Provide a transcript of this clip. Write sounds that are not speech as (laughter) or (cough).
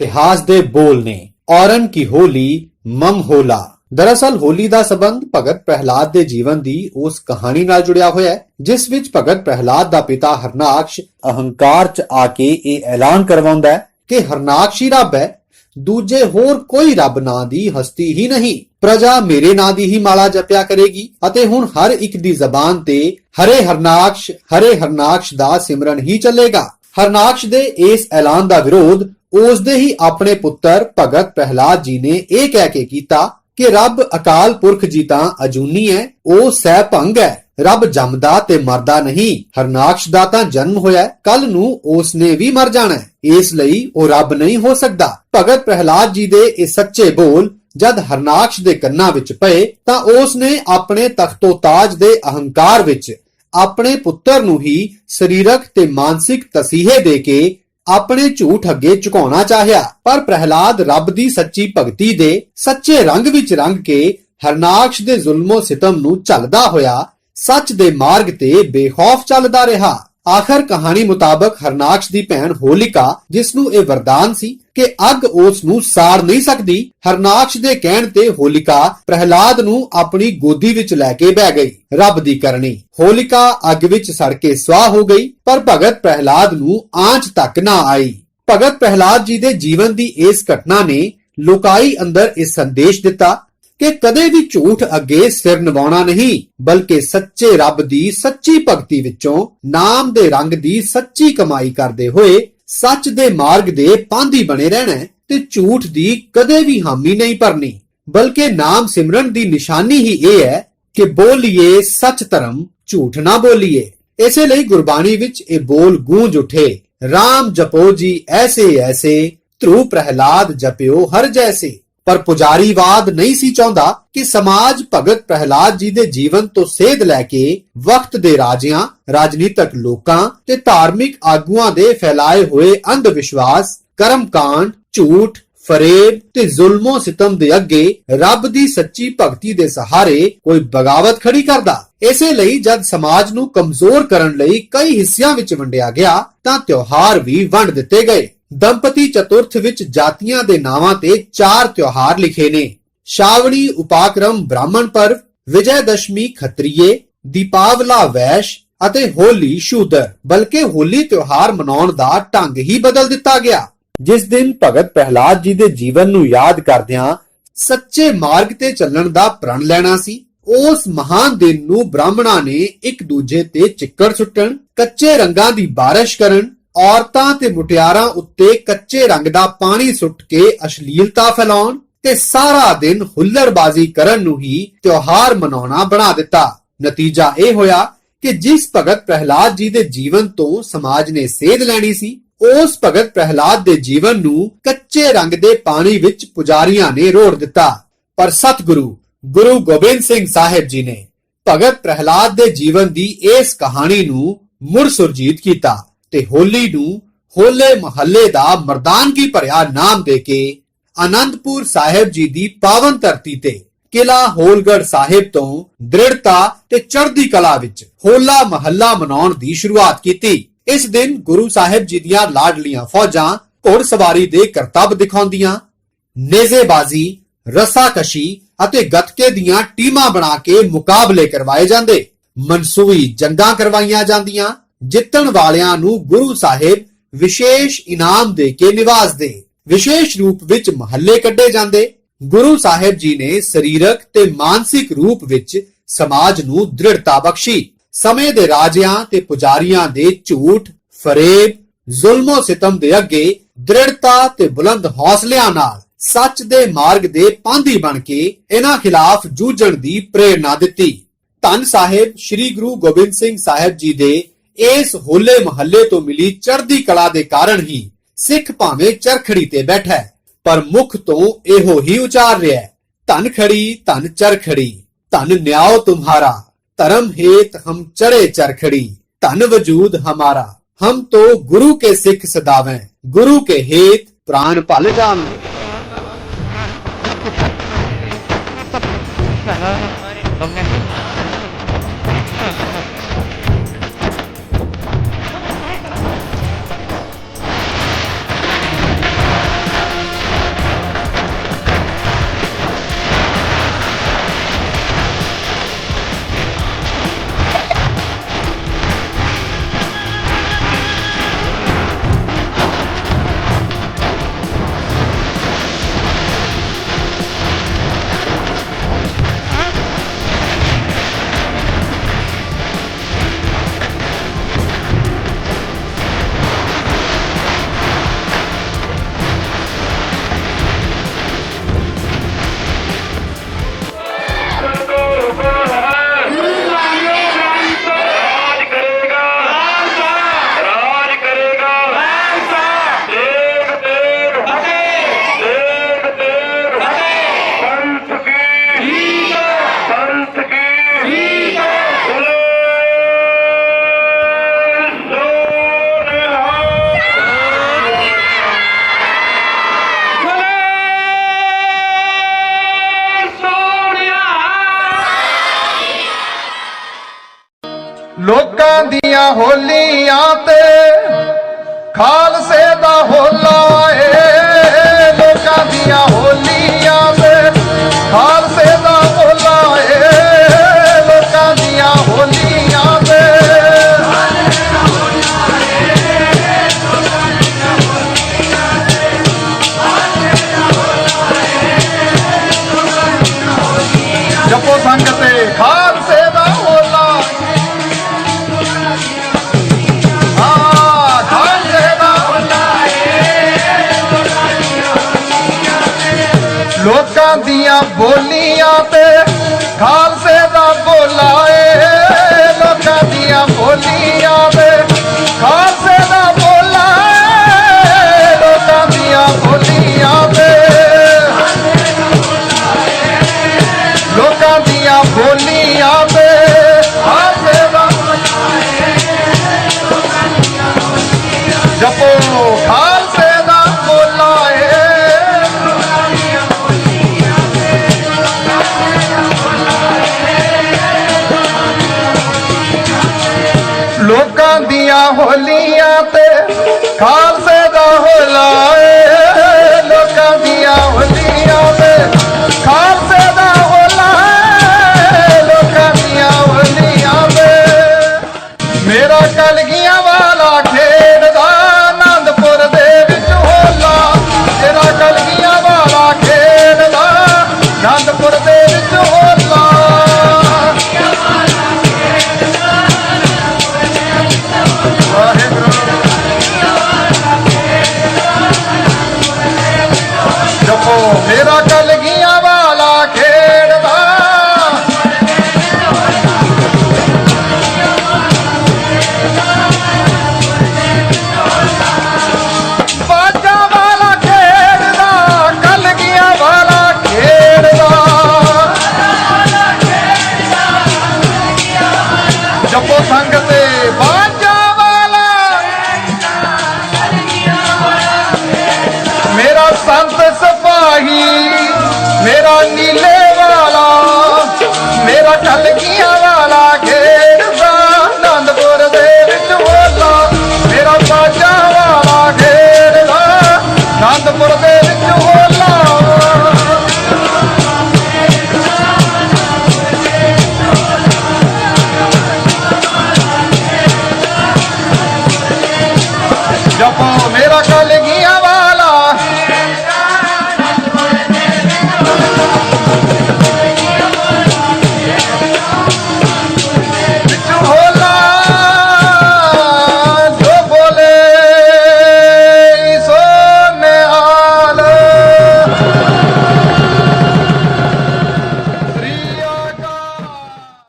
ਇਤਿਹਾਸ ਦੇ ਬੋਲ ਨੇ, ਔਰਨ ਕੀ ਹੋਲੀ ਮਮ ਹੋਲਾ। ਦਰਅਸਲ ਹੋਲੀ ਦਾ ਸਬੰਧ ਭਗਤ ਪ੍ਰਹਿਲਾਦ ਦੇ ਜੀਵਨ ਦੀ ਉਸ ਕਹਾਣੀ ਨਾਲ ਜੁੜਿਆ ਹੋਇਆ ਹੈ, ਜਿਸ ਵਿੱਚ ਭਗਤ ਪ੍ਰਹਿਲਾਦ ਦਾ ਪਿਤਾ ਹਰਨਾਕਸ਼ ਅਹੰਕਾਰ 'ਚ ਆ ਕੇ ਇਹ ਐਲਾਨ ਕਰਵਾਉਂਦਾ ਹੈ ਕਿ ਹਰਨਾਕਸ਼ ਹੀ ਰੱਬ ਹੈ, ਦੂਜੇ ਹੋਰ ਕੋਈ ਰੱਬ ਨਾਂ ਦੀ ਹਸਤੀ ਹੀ ਨਹੀਂ। ਪ੍ਰਜਾ ਮੇਰੇ ਨਾਂ ਦੀ ਹੀ ਮਾਲਾ ਜਪਿਆ ਕਰੇਗੀ ਅਤੇ ਹੁਣ ਹਰ ਇੱਕ ਦੀ ਜ਼ਬਾਨ ਤੇ ਹਰੇ ਹਰਨਾਕਸ਼ ਹਰੇ ਹਰਨਾਕਸ਼ ਦਾ ਸਿਮਰਨ ਹੀ ਚੱਲੇਗਾ। ਹਰਨਾਕਸ਼ ਦੇ ਇਸ ਐਲਾਨ ਦਾ ਵਿਰੋਧ ਉਸਦੇ ਹੀ ਆਪਣੇ ਪੁੱਤਰ ਭਗਤ ਪ੍ਰਹਿਲਾਦ ਜੀ ਨੇ ਇਹ ਕਹਿ ਕੇ ਕੀਤਾ ਕਿ ਰੱਬ ਅਕਾਲ ਪੁਰਖ ਜੀ ਤਾਂ ਅਜੂਨੀ ਹੈ ਉਹ ਸਹਿ ਭੰਗ ਹੈ ਰੱਬ ਜੰਮਦਾ ਤੇ ਮਰਦਾ ਨਹੀਂ, ਹਰਨਾਕਸ਼ ਦਾ ਤਾਂ ਜਨਮ ਹੋਇਆ ਕੱਲ ਨੂੰ ਉਸ ਨੇ ਵੀ ਮਰ ਜਾਣਾ ਇਸ ਲਈ ਉਹ ਰੱਬ ਨਹੀਂ ਹੋ ਸਕਦਾ। ਭਗਤ ਪ੍ਰਹਿਲਾਦ ਜੀ ਦੇ ਇਹ ਸੱਚੇ ਬੋਲ, ਜਦ ਹਰਨਾਕਸ਼ ਦੇ ਕੰਨਾਂ ਵਿੱਚ ਪਏ, ਤਾਂ ਉਸ ਨੇ ਆਪਣੇ ਤਖਤੋ ਤਾਜ ਦੇ ਅਹੰਕਾਰ ਵਿੱਚ ਆਪਣੇ ਪੁੱਤਰ ਨੂੰ ਹੀ ਸਰੀਰਕ ਤੇ ਮਾਨਸਿਕ ਤਸੀਹੇ ਦੇ ਕੇ ਆਪਣੇ ਝੂਠ ਅੱਗੇ ਝੁਕਾਉਣਾ ਚਾਹਿਆ, ਪਰ ਪ੍ਰਹਿਲਾਦ ਰੱਬ ਦੀ ਸੱਚੀ ਭਗਤੀ ਦੇ ਸੱਚੇ ਰੰਗ ਵਿੱਚ ਰੰਗ ਕੇ ਹਰਨਾਕਸ਼ ਦੇ ਜ਼ੁਲਮੋ ਸਿਤਮ ਨੂੰ ਝੱਲਦਾ ਹੋਇਆ, ਸੱਚ ਦੇ ਮਾਰਗ ਤੇ ਬੇਖੌਫ ਚੱਲਦਾ ਰਿਹਾ। ਆਖਰ ਕਹਾਣੀ ਮੁਤਾਬਕ ਹਰਨਾਕਸ਼ ਦੀ ਭੈਣ ਹੋਲਿਕਾ ਜਿਸ ਨੂੰ ਇਹ ਵਰਦਾਨ ਸੀ ਕਿ ਅੱਗ ਉਸ ਨੂੰ ਸਾੜ ਨਹੀਂ ਸਕਦੀ, ਹਰਨਾਕਸ਼ ਦੇ ਕਹਿਣ ਤੇ ਹੋਲਿਕਾ ਪ੍ਰਹਿਲਾਦ ਨੂੰ ਆਪਣੀ ਗੋਦੀ ਵਿੱਚ ਲੈ ਕੇ ਬਹਿ ਗਈ, ਰੱਬ ਦੀ ਕਰਨੀ। ਹੋਲਿਕਾ ਅੱਗ ਵਿੱਚ ਸੜ ਕੇ ਸਵਾਹ ਹੋ ਗਈ, ਪਰ ਭਗਤ ਪ੍ਰਹਿਲਾਦ ਨੂੰ ਆਂਚ ਤੱਕ ਨਾ ਆਈ। ਭਗਤ ਪ੍ਰਹਿਲਾਦ ਜੀ ਦੇ ਜੀਵਨ ਦੀ ਇਸ ਘਟਨਾ ਨੇ ਲੋਕਾਈ ਅੰਦਰ ਇਹ ਸੰਦੇਸ਼ ਦਿੱਤਾ ਕਿ ਕਦੇ ਵੀ ਝੂਠ ਅੱਗੇ ਸਿਰ ਨਿਵਾਉਣਾ ਨਹੀਂ, ਬਲਕਿ ਸੱਚੇ ਰੱਬ ਦੀ ਸੱਚੀ ਭਗਤੀ ਵਿੱਚੋਂ ਨਾਮ ਦੇ ਰੰਗ ਦੀ ਸੱਚੀ ਕਮਾਈ ਕਰਦੇ ਹੋਏ ਸੱਚ ਦੇ ਮਾਰਗ ਦੇ ਪਾਂਧੀ ਬਣੇ ਰਹਿਣਾ ਤੇ ਝੂਠ ਦੀ ਕਦੇ ਵੀ ਹਾਮੀ ਨਹੀਂ ਭਰਨੀ। ਬਲਕਿ ਨਾਮ ਸਿਮਰਨ ਦੀ ਨਿਸ਼ਾਨੀ ਹੀ ਇਹ ਹੈ ਕਿ ਬੋਲੀਏ ਸੱਚ ਧਰਮ, ਝੂਠ ਨਾ ਬੋਲੀਏ। ਇਸੇ ਲਈ ਗੁਰਬਾਣੀ ਵਿੱਚ ਇਹ ਬੋਲ ਗੂੰਜ ਉਠੇ RAM ਜਪੋ ਜੀ ਐਸੇ ਐਸੇ, ਧਰੂ ਪ੍ਰਹਿਲਾਦ ਜਪਿਓ ਹਰ ਜੈਸੇ। ਪਰ ਪੁਜਾਰੀਵਾਦ ਨਹੀਂ ਸੀ ਚਾਹੁੰਦਾ ਕਿ ਸਮਾਜ ਭਗਤ ਪ੍ਰਹਿਲਾਦ ਜੀ ਦੇ ਜੀਵਨ ਤੋਂ ਸੇਧ ਲੈ ਕੇ ਵਕਤ ਦੇ ਰਾਜਿਆਂ, ਰਾਜਨੀਤਿਕ ਲੋਕਾਂ ਤੇ ਧਾਰਮਿਕ ਆਗੂਆਂ ਦੇ ਫੈਲਾਏ ਹੋਏ ਅੰਧ ਵਿਸ਼ਵਾਸ ਕਰਮਕਾਂਡ, ਝੂਠ, ਫਰੇਬ ਤੇ ਜ਼ੁਲਮੋ ਸਿਤਮ ਦੇ ਅੱਗੇ ਰੱਬ ਦੀ ਸੱਚੀ ਭਗਤੀ ਦੇ ਸਹਾਰੇ ਕੋਈ ਬਗਾਵਤ ਖੜੀ ਕਰਦਾ। ਇਸੇ ਲਈ ਜਦ ਸਮਾਜ ਨੂੰ ਕਮਜ਼ੋਰ ਕਰਨ ਲਈ ਕਈ ਹਿੱਸਿਆਂ ਵਿੱਚ ਵੰਡਿਆ ਗਿਆ ਤਾਂ ਤਿਉਹਾਰ ਵੀ ਵੰਡ ਦਿੱਤੇ ਗਏ। ਦੰਪਤੀ ਚਤੁਰਥ ਵਿੱਚ ਜਾਤੀਆਂ ਦੇ ਨਾਵਾਂ ਤੇ ਚਾਰ ਤਿਉਹਾਰ ਲਿਖੇ ਨੇ। ਸ਼ਾਵਣੀ, ਉਪਾਕਰਮ, ਬ੍ਰਾਹਮਣ ਪਰਵ, ਵਿਜੈ ਦਸ਼ਮੀ, ਖੱਤਰੀਏ, ਦੀਪਾਵਲਾ, ਵੈਸ਼ ਅਤੇ ਹੋਲੀ, ਸ਼ੂਦਰ। ਬਲਕਿ ਹੋਲੀ ਤਿਉਹਾਰ ਮਨਾਉਣ ਦਾ ਢੰਗ ਹੀ ਬਦਲ ਦਿੱਤਾ ਗਿਆ। ਜਿਸ ਦਿਨ ਭਗਤ ਪ੍ਰਹਿਲਾਦ ਜੀ ਦੇ ਜੀਵਨ ਨੂੰ ਯਾਦ ਕਰਦਿਆਂ ਸੱਚੇ ਮਾਰਗ ਤੇ ਚੱਲਣ ਦਾ ਪ੍ਰਣ ਲੈਣਾ ਸੀ, ਉਸ ਮਹਾਨ ਦਿਨ ਨੂੰ ਬ੍ਰਾਹਮਣਾਂ ਨੇ ਇੱਕ ਦੂਜੇ ਤੇ ਚਿੱਕੜ ਸੁੱਟਣ, ਕੱਚੇ ਰੰਗਾਂ ਦੀ ਬਾਰਿਸ਼ ਕਰਨ ਔਰਤਾਂ ਤੇ ਮੁਟਿਆਰਾਂ ਉੱਤੇ ਕੱਚੇ ਰੰਗ ਦਾ ਪਾਣੀ ਸੁੱਟ ਕੇ ਅਸ਼ਲੀਲਤਾ ਫੈਲਾਉਣ ਤੇ ਸਾਰਾ ਦਿਨ ਹੁੱਲੜਬਾਜ਼ੀ ਕਰਨ ਨੂੰ ਹੀ ਤਿਉਹਾਰ ਮਨਾਉਣਾ ਬਣਾ ਦਿੱਤਾ। ਨਤੀਜਾ ਇਹ ਹੋਇਆ ਕਿ ਜਿਸ ਭਗਤ ਪ੍ਰਹਿਲਾਦ ਜੀ ਦੇ ਜੀਵਨ ਤੋਂ ਸਮਾਜ ਨੇ ਸੇਧ ਲੈਣੀ ਸੀ, ਉਸ ਭਗਤ ਪ੍ਰਹਿਲਾਦ ਦੇ ਜੀਵਨ ਨੂੰ ਕੱਚੇ ਰੰਗ ਦੇ ਪਾਣੀ ਵਿੱਚ ਪੁਜਾਰੀਆਂ ਨੇ ਰੋੜ ਦਿੱਤਾ। ਪਰ ਸਤਿਗੁਰੂ ਗੁਰੂ ਗੋਬਿੰਦ ਸਿੰਘ ਸਾਹਿਬ ਜੀ ਨੇ ਭਗਤ ਪ੍ਰਹਿਲਾਦ ਦੇ ਜੀਵਨ ਦੀ ਇਸ ਕਹਾਣੀ ਨੂੰ ਮੁੜ ਸੁਰਜੀਤ ਕੀਤਾ। ਤੇ ਹੋਲੀ ਨੂੰ ਹੋਲੇ ਮਹੱਲੇ ਦਾ ਮਰਦਾਨਗੀ ਭਰਿਆ ਨਾਮ ਦੇ ਕੇ ਆਨੰਦਪੁਰ ਸਾਹਿਬ ਜੀ ਦੀ ਪਾਵਨ ਧਰਤੀ ਤੇ ਕਿਲਾ ਹੋਲਗੜ ਸਾਹਿਬ ਤੋਂ ਦ੍ਰਿੜਤਾ ਤੇ ਚੜ੍ਹਦੀ ਕਲਾ ਵਿੱਚ ਹੋਲਾ ਮਹੱਲਾ ਮਨਾਉਣ ਦੀ ਸ਼ੁਰੂਆਤ ਕੀਤੀ। ਇਸ ਦਿਨ ਗੁਰੂ ਸਾਹਿਬ ਜੀ ਦੀਆਂ ਲਾਡਲੀਆਂ ਫੌਜਾਂ ਘੋੜਸਵਾਰੀ ਦੇ ਕਰਤੱਵ ਦਿਖਾਉਂਦੀਆਂ, ਨੇਜ਼ੇਬਾਜ਼ੀ, ਰਸਾਕਸ਼ੀ ਅਤੇ ਗੱਤਕੇ ਦੀਆਂ ਟੀਮਾਂ ਬਣਾ ਕੇ ਮੁਕਾਬਲੇ ਕਰਵਾਏ ਜਾਂਦੇ। ਮਨਸੂਈ ਜੰਗਾਂ ਕਰਵਾਈਆਂ ਜਾਂਦੀਆਂ ਜਿੱਤਣ ਵਾਲਿਆਂ ਨੂੰ ਗੁਰੂ ਸਾਹਿਬ ਵਿਸ਼ੇਸ਼ ਇਨਾਮ ਦੇ ਕੇ ਨਿਵਾਜ਼ਦੇ ਵਿਸ਼ੇਸ਼ ਰੂਪ ਵਿੱਚ ਮਹੱਲੇ ਕੱਢੇ ਜਾਂਦੇ। ਗੁਰੂ ਸਾਹਿਬ ਜੀ ਨੇ ਸਰੀਰਕ ਤੇ ਮਾਨਸਿਕ ਰੂਪ ਵਿੱਚ ਸਮਾਜ ਨੂੰ ਦ੍ਰਿੜਤਾ ਬਖਸ਼ੀ। ਸਮੇਂ ਦੇ ਰਾਜਿਆਂ ਤੇ ਪੁਜਾਰੀਆਂ ਦੇ ਝੂਠ, ਫਰੇਬ, ਜ਼ੁਲਮੋ ਸਿਤਮ ਦੇ ਅੱਗੇ ਦ੍ਰਿੜਤਾ ਤੇ ਬੁਲੰਦ ਹੌਸਲਿਆਂ ਨਾਲ ਸੱਚ ਦੇ ਮਾਰਗ ਦੇ ਪਾਂਧੀ ਬਣ ਕੇ ਇਹਨਾਂ ਖਿਲਾਫ ਜੂਝਣ ਦੀ ਪ੍ਰੇਰਣਾ ਦਿੱਤੀ। ਧੰਨ ਸਾਹਿਬ, ਸ੍ਰੀ ਗੁਰੂ ਗੋਬਿੰਦ ਸਿੰਘ ਸਾਹਿਬ ਜੀ ਦੇ ਇਸ ਹੋਲੇ ਮਹੱਲੇ ਤੋਂ ਮਿਲੀ ਚੜ੍ਹਦੀ ਕਲਾ ਦੇ ਕਾਰਨ ਹੀ ਸਿੱਖ ਭਾਵੇਂ ਚਰਖੜੀ ਤੇ ਬੈਠਾ ਹੈ, ਪਰ ਮੁਖ ਤੋਂ ਇਹੋ ਹੀ ਉਚਾਰ ਰਿਹਾ ਹੈ, ਧਨ ਖੜੀ, ਧਨ ਚਰਖੜੀ, ਧਨ ਨਿਆਉ ਤੁਮਾਰਾ, ਧਰਮ ਹੇਤ ਹਮ ਚੜੇ ਚਰਖੜੀ, ਧਨ ਵਜੂਦ ਹਮਾਰਾ, ਹਮ ਤੋ ਗੁਰੂ ਕੇ ਸਿੱਖ ਸਦਾਵੇਂ, ਗੁਰੂ ਕੇ ਹੇਤ ਪ੍ਰਾਨ ਭਲ ਜਾਵੇਂ (laughs) ਤੁਮਨੇ ਲੋਕਾਂ ਦੀਆਂ ਹੋਲੀਆਂ ਤੇ ਖਾਲਸੇ ਦਾ ਹੋਲਾ ਏ। ਲੋਕਾਂ ਦੀਆਂ ਹੋਲੀਆਂ ਤੇ ਬੋਲੀਆਂ ਤੇ ਖਾਲਸੇ ਦਾ ਬੋਲਾ ਹੋਲੀਆਂ ਤੇ ਖਾਲਸੇ ਦਾ ਹੁਲਾ